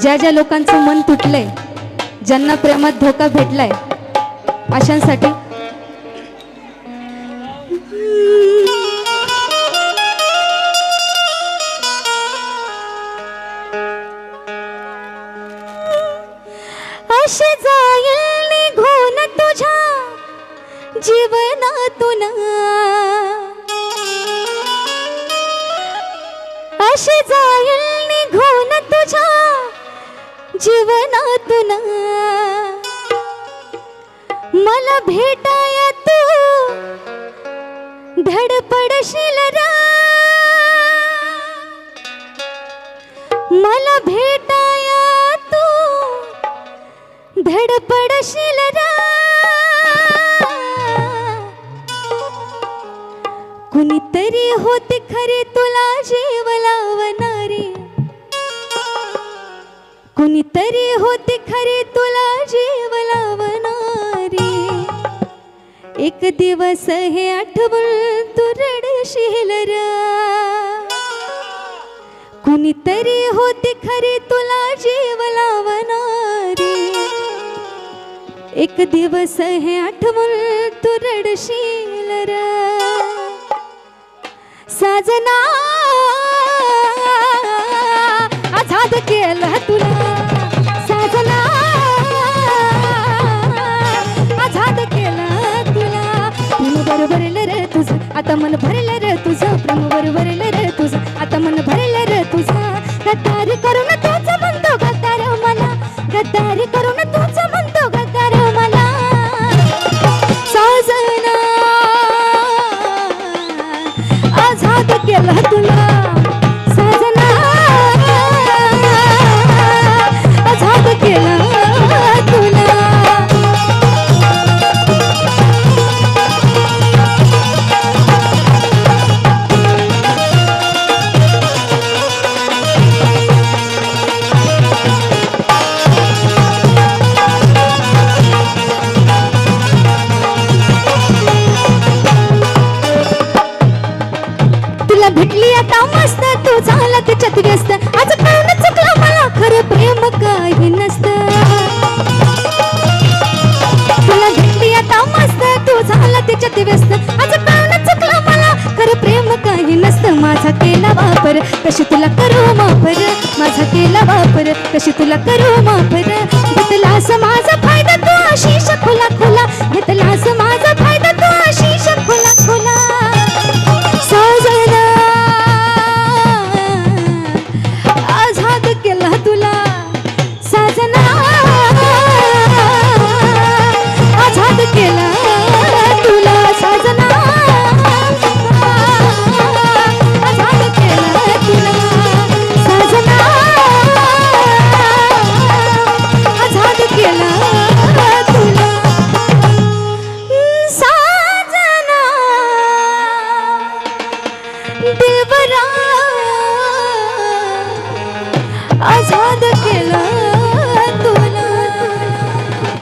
ज्या ज्या लोकांचं मन तुटलंय ज्यांना प्रेमात धोका भेटलाय अशांसाठी असे जाईल निघून तुझ्या जीवनातून. कसे जाईल निघून तुझ्या जीवनातून? मला भेटाया तू धडपडशील मला भेटाया तू धडपडशील कुणीतरी होते खरे तुला जीव लावणारे. कुणीतरी होते खरे तुला जीव लावणारे. एक दिवस हे आठवण तू रडशील कुणीतरी होते खरे तुला जीव लावणारे. एक दिवस हे आठवण तू रडशील रा. साजना आझाद केलं तुला. साजना. आझाद केला तुला. प्रेम बरोबरलं रे तुझं आता मन भरलं रे तुझं. प्रेम बरोबर रे आता मस्त तू झाला त्याच्यात व्यस्त आज कळून चुकलं मला खरं प्रेम काही नसत. तुला भेटली आता मस्त तू झाला त्याच्यात व्यस्त आज कळून चुकलं मला खरं प्रेम काही नसतं. माझा केला वापर कशी तुला करू माफर. माझा केला वापर कशी तुला करू मापर घेतलास माझा फायदा तू आशिष